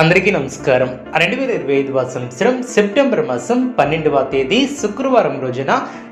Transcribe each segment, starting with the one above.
అందరికీ నమస్కారం. రెండు వేల ఇరవై ఐదు సంవత్సరం సెప్టెంబర్ మాసం పన్నెండవ తేదీ శుక్రవారం రోజున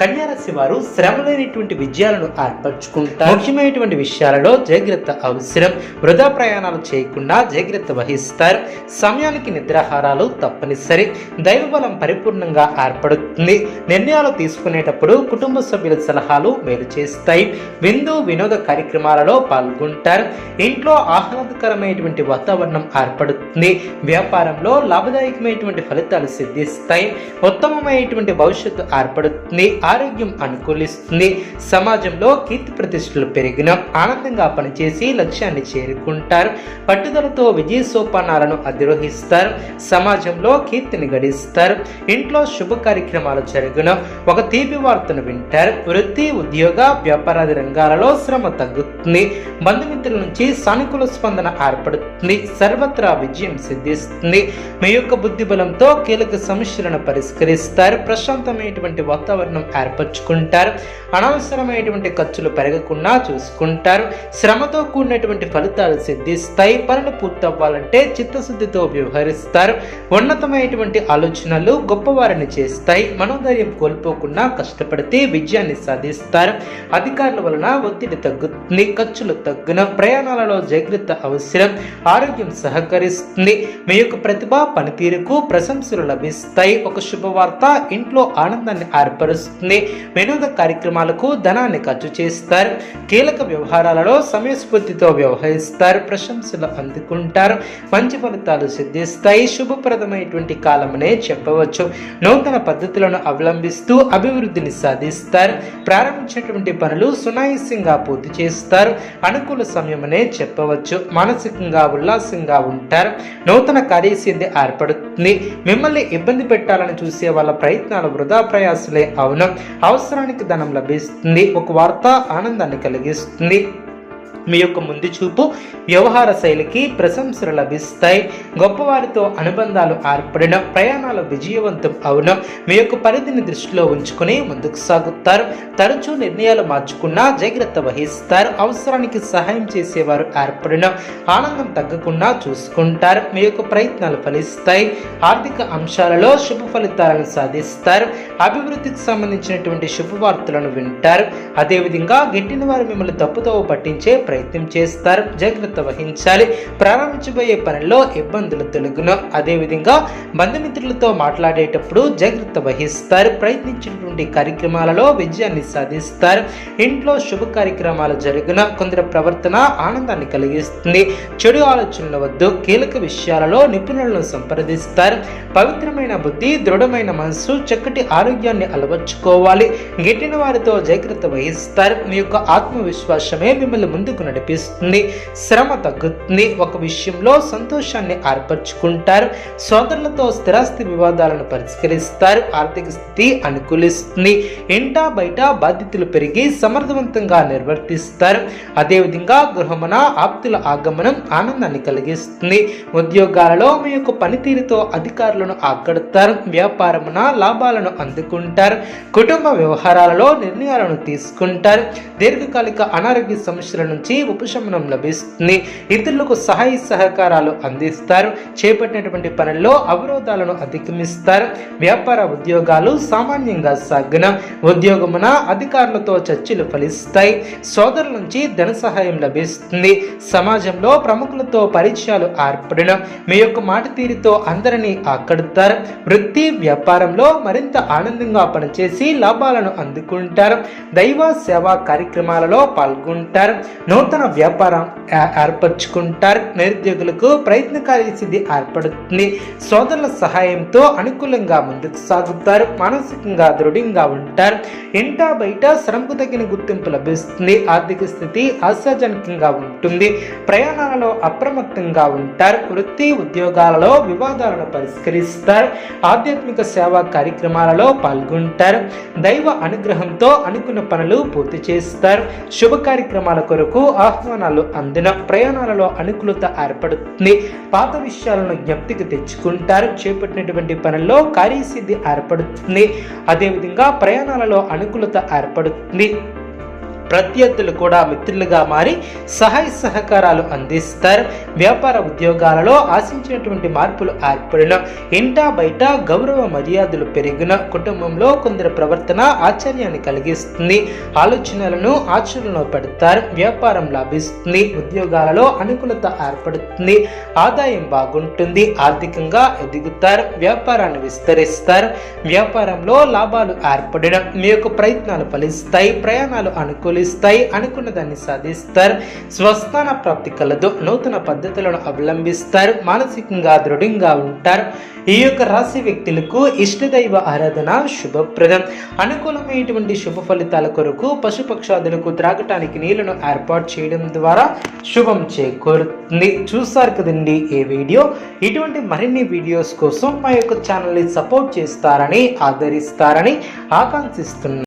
కన్యారాశి వారు శ్రమ లేనిటువంటి విజయాలను ఏర్పరచుకుంటారు. ముఖ్యమైనటువంటి విషయాలలో జాగ్రత్త అవసరం. వృధా ప్రయాణాలు చేయకుండా జాగ్రత్త వహిస్తారు. సమయానికి నిద్రాహారాలు తప్పనిసరి. దైవబలం పరిపూర్ణంగా ఏర్పడుతుంది. నిర్ణయాలు తీసుకునేటప్పుడు కుటుంబ సభ్యుల సలహాలు మేలు చేస్తాయి. విందు వినోద కార్యక్రమాలలో పాల్గొంటారు. ఇంట్లో ఆహ్లాదకరమైనటువంటి వాతావరణం ఏర్పడుతుంది. వ్యాపారంలో లాభదాయకమైనటువంటి ఫలితాలు సిద్ధిస్తాయి. ఉత్తమమైనటువంటి భవిష్యత్తు ఏర్పడుతుంది. ఆరోగ్యం అనుకూలిస్తుంది. సమాజంలో కీర్తి ప్రతిష్టలు పెరిగిన ఆనందంగా పనిచేసి లక్ష్యాన్ని చేరుకుంటారు. పట్టుదలతో విజయ సోపానాలను అధిరోహిస్తారు. సమాజంలో కీర్తిని గడిస్తారు. ఇంట్లో శుభ కార్యక్రమాలు జరగడం ఒక తీపి వార్తను వింటారు. వృత్తి ఉద్యోగ వ్యాపారాది రంగాలలో శ్రమ తగ్గుతుంది. బంధుమిత్రుల నుంచి సానుకూల స్పందన ఏర్పడుతుంది. సర్వత్రా విజయం సిద్ధిస్తుంది. మీ యొక్క బుద్ధి బలంతో కీలక సమస్యలను పరిష్కరిస్తారు. ప్రశాంతమైనటువంటి వాతావరణం ఏర్పరచుకుంటారు. అనవసరమైనటువంటి ఖర్చులు పెరగకుండా చూసుకుంటారు. శ్రమతో కూడినటువంటి ఫలితాలు సిద్ధిస్తాయి. పనులు పూర్తవ్వాలంటే చిత్తశుద్ధితో వ్యవహరిస్తారు. ఉన్నతమైనటువంటి ఆలోచనలు గొప్పవారిని చేస్తాయి. మనోధైర్యం కోల్పోకుండా కష్టపడితే విజయాన్ని సాధిస్తారు. అధికారుల వలన ఒత్తిడి తగ్గుతుంది. ఖర్చులు తగ్గున. ప్రయాణాలలో జాగ్రత్త అవసరం. ఆరోగ్యం సహకరిస్తుంది. మీ యొక్క ప్రతిభ పనితీరుకు ప్రశంసలు లభిస్తాయి. ఒక శుభవార్త ఇంట్లో ఆనందాన్ని ఏర్పరుస్తుంది. వినోద కార్యక్రమాలకు ధనాన్ని ఖర్చు చేస్తారు. కీలక వ్యవహారాలలో సమయస్ఫూర్తితో వ్యవహరిస్తారు. ప్రశంసలు అందుకుంటారు. మంచి ఫలితాలు సిద్ధిస్తాయి. శుభప్రదమైనటువంటి కాలమనే చెప్పవచ్చు. నూతన పద్ధతులను అవలంబిస్తూ అభివృద్ధిని సాధిస్తారు. ప్రారంభించినటువంటి పనులు సునాయాసంగా పూర్తి చేస్తారు. అనుకూల సమయమనే చెప్పవచ్చు. మానసికంగా ఉల్లాసంగా ఉంటారు. నూతన కార్యసిద్ధి ఏర్పడుతుంది. మిమ్మల్ని ఇబ్బంది పెట్టాలని చూసే వాళ్ళ ప్రయత్నాలు వృధా ప్రయాసలే అవును. అవసరానికి ధనం లభిస్తుంది. ఒక వార్త ఆనందాన్ని కలిగిస్తుంది. మీ యొక్క ముందు చూపు వ్యవహార శైలికి ప్రశంసలు లభిస్తాయి. గొప్పవారితో అనుబంధాలు ఏర్పడిన ప్రయాణాలు విజయవంతం అవడం మీ యొక్క పరిధిని దృష్టిలో ఉంచుకుని ముందుకు సాగుతారు. తరచూ నిర్ణయాలు మార్చుకున్నా జాగ్రత్త వహిస్తారు. అవసరానికి సహాయం చేసేవారు ఏర్పడిన ఆనందం తగ్గకుండా చూసుకుంటారు. మీ యొక్క ప్రయత్నాలు ఫలిస్తాయి. ఆర్థిక అంశాలలో శుభ ఫలితాలను సాధిస్తారు. అభివృద్ధికి సంబంధించినటువంటి శుభవార్తలను వింటారు. అదేవిధంగా గిట్టిన వారు మిమ్మల్ని తప్పుతో పట్టించే ప్రయత్నం ప్రయత్నం చేస్తారు. జాగ్రత్త వహించాలి. ప్రారంభించబోయే పనిలో ఇబ్బందులు తొలగును. అదేవిధంగా బంధుమిత్రులతో మాట్లాడేటప్పుడు జాగ్రత్త వహిస్తారు. ప్రయత్నించినటువంటి కార్యక్రమాలలో విజయాన్ని సాధిస్తారు. ఇంట్లో శుభ కార్యక్రమాలు జరుగున. కొందరి ప్రవర్తన ఆనందాన్ని కలిగిస్తుంది. చెడు ఆలోచనల వద్దు. కీలక విషయాలలో నిపుణులను సంప్రదిస్తారు. పవిత్రమైన బుద్ధి దృఢమైన మనసు చక్కటి ఆరోగ్యాన్ని అలవర్చుకోవాలి. గిట్టిన వారితో జాగ్రత్త వహిస్తారు. మీ యొక్క ఆత్మవిశ్వాసమే మిమ్మల్ని ముందుకు నడిపిస్తుంది. శ్రమ తగ్గుతుంది. ఒక విషయంలో సంతోషాన్ని ఏర్పరచుకుంటారు. సోదరులతో స్థిరాస్తి వివాదాలను పరిష్కరిస్తారు. ఆర్థిక స్థితి అనుకూలిస్తుంది. ఇంటా బయట బాధ్యతలు పెరిగి సమర్థవంతంగా నిర్వర్తిస్తారు. అదేవిధంగా గృహమున ఆప్తుల ఆగమనం ఆనందాన్ని కలిగిస్తుంది. ఉద్యోగాలలో మీ యొక్క పనితీరుతో అధికారులను ఆకడతారు. వ్యాపారమున లాభాలను అందుకుంటారు. కుటుంబ వ్యవహారాలలో నిర్ణయాలను తీసుకుంటారు. దీర్ఘకాలిక అనారోగ్య సమస్యల నుంచి ఉపశమనం లభిస్తుంది. ఇతరులకు సహాయ సహకారాలు అందిస్తారు. చేపట్టినటువంటి పనుల్లో అవరోధాలను అధిగమిస్తారు. వ్యాపార ఉద్యోగాలు సామాన్యంగా సాగనం. ఉద్యోగమున అధికారులతో చర్చలు ఫలిస్తాయి. సోదరుల నుంచి ధన సహాయం లభిస్తుంది. సమాజంలో ప్రముఖులతో పరిచయాలు ఏర్పడడం మీ యొక్క మాట తీరుతో అందరినీ ఆకడుతారు. వృత్తి వ్యాపారంలో మరింత ఆనందంగా పనిచేసి లాభాలను అందుకుంటారు. దైవ సేవా కార్యక్రమాలలో పాల్గొంటారు. నూతన వ్యాపారం ఏ- ఏర్పరచుకుంటారు. నిరుద్యోగులకు ప్రయత్నకారి స్థితి ఏర్పడుతుంది. సోదరుల సహాయంతో అనుకూలంగా ముందుకు సాగుతారు. మానసికంగా దృఢంగా ఉంటారు. ఇంటా బయట శ్రమకు తగిన గుర్తింపు లభిస్తుంది. ఆర్థిక స్థితి ఆశాజనకంగా ఉంటుంది. ప్రయాణాలలో అప్రమత్తంగా ఉంటారు. వృత్తి ఉద్యోగాలలో వివాదాలను పరిష్కరిస్తారు. ఆధ్యాత్మిక సేవా కార్యక్రమాలలో పాల్గొంటారు. దైవ అనుగ్రహంతో అనుకున్న పనులు పూర్తి చేస్తారు. శుభ కార్యక్రమాల కొరకు ఆహ్వానాలు అందిన ప్రయాణాలలో అనుకూలత ఏర్పడుతుంది. పాత విషయాలను జ్ఞప్తికి తెచ్చుకుంటారు. చేపట్టినటువంటి పనుల్లో కార్యసిద్ధి ఏర్పడుతుంది. అదేవిధంగా ప్రయాణాలలో అనుకూలత ఏర్పడుతుంది. ప్రత్యర్థులు కూడా మిత్రులుగా మారి సహాయ సహకారాలు అందిస్తారు. వ్యాపార ఉద్యోగాలలో ఆశించినటువంటి మార్పులు ఏర్పడిన ఇంటా బయట గౌరవ మర్యాదలు పెరిగిన కుటుంబంలో కొందరి ప్రవర్తన ఆశ్చర్యాన్ని కలిగిస్తుంది. ఆలోచనలను ఆచరణలో పెడతారు. వ్యాపారం లాభిస్తుంది. ఉద్యోగాలలో అనుకూలత ఏర్పడుతుంది. ఆదాయం బాగుంటుంది. ఆర్థికంగా ఎదుగుతారు. వ్యాపారాన్ని విస్తరిస్తారు. వ్యాపారంలో లాభాలు ఏర్పడిన మీ యొక్క ప్రయత్నాలు ఫలిస్తాయి. ప్రయాణాలు అనుకూలిస్తాయి అనుకున్న దాన్ని సాధిస్తారు. స్వస్థాన ప్రాప్తి కలదు. నూతన పద్ధతులను అవలంబిస్తారు. మానసికంగా దృఢంగా ఉంటారు. ఈ యొక్క రాశి వ్యక్తులకు ఇష్టదైవ ఆరాధన శుభప్రదం. అనుకూలమైనటువంటి శుభ ఫలితాల కొరకు పశుపక్షాదులకు త్రాగటానికి నీళ్ళను ఏర్పాటు చేయడం ద్వారా శుభం చేకూరుతుంది. చూసారు కదండి ఈ వీడియో? ఇటువంటి మరిన్ని వీడియోస్ కోసం మా యొక్క ఛానల్ని సపోర్ట్ చేస్తారని ఆదరిస్తారని ఆకాంక్షిస్తున్నాను.